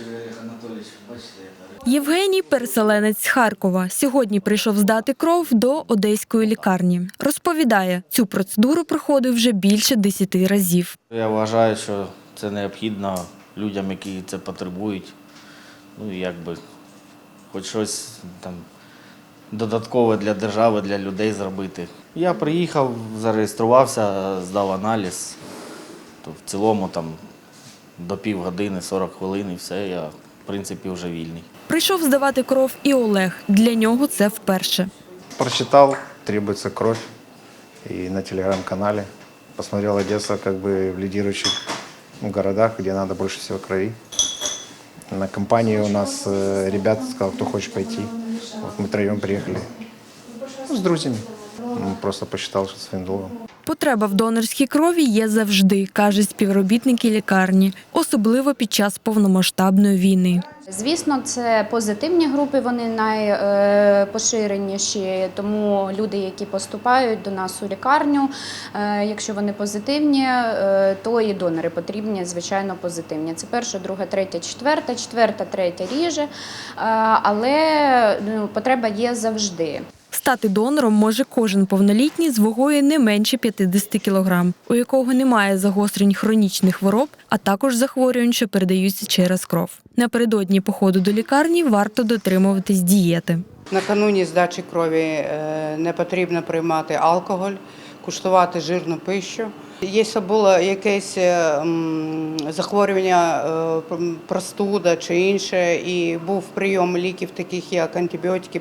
Олег Анатолійович, бачите, Євгеній переселенець з Харкова. Сьогодні прийшов здати кров до одеської лікарні. Розповідає, цю процедуру проходив вже більше 10 разів. Я вважаю, що це необхідно людям, які це потребують. Ну, якби хоч щось там додаткове для держави, для людей зробити. Я приїхав, зареєструвався, здав аналіз. То в цілому там до півгодини, 40 хвилин і все, я в принципі вже вільний. Прийшов здавати кров і Олег. Для нього це вперше. Прочитал, требуется кровь. И на телеграм-канале посмотрел Одесса как бы в лидирующих ну, городах, где надо больше всего крови. На компании у нас э, ребят сказал, кто хочет пойти. Вот мы троем приехали. Ну, с друзьями. Ну, Просто посчитал, что своим долгом. Потреба в донорській крові є завжди, кажуть співробітники лікарні, особливо під час повномасштабної війни. Звісно, це позитивні групи, вони найпоширеніші, тому люди, які поступають до нас у лікарню, е, якщо вони позитивні, е, то і донори потрібні, звичайно, позитивні. Це перша, друга, третя, четверта, четверта, третя ріже, е, але ну, потреба є завжди. Стати донором може кожен повнолітній з вагою не менше 50 кг, у якого немає загострень хронічних хвороб, а також захворювань, що передаються через кров. Напередодні походу до лікарні варто дотримуватись дієти. Накануні здачі крові е, не потрібно приймати алкоголь, куштувати жирну пищу. Якщо було якесь е, захворювання, е, простуда чи інше, і був прийом ліків, таких як антибіотики,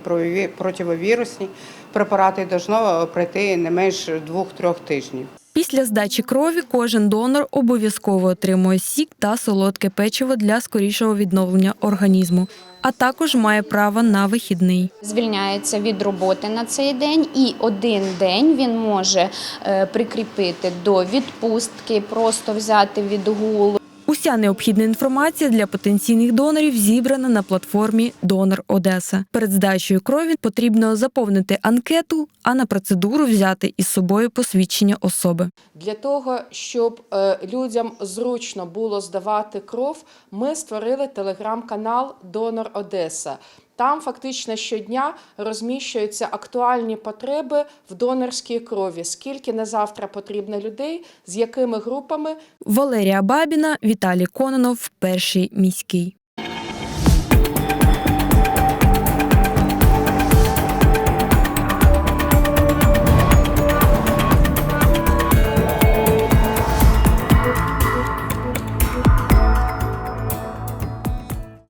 противовірусні препарати, должно пройти не менш 2-3 тижнів. Після здачі крові кожен донор обов'язково отримує сік та солодке печиво для скорішого відновлення організму, а також має право на вихідний. Звільняється від роботи на цей день, і один день він може е, прикріпити до відпустки, просто взяти відгул. Уся необхідна інформація для потенційних донорів зібрана на платформі Донор Одеса. Перед здачею крові потрібно заповнити анкету, а на процедуру взяти із собою посвідчення особи. Для того, щоб е, людям зручно було здавати кров, ми створили телеграм-канал Донор Одеса. Там фактично щодня розміщуються актуальні потреби в донорській крові, скільки на завтра потрібно людей, з якими групами Валерія Бабіна, Віталій Кононов, перший міський.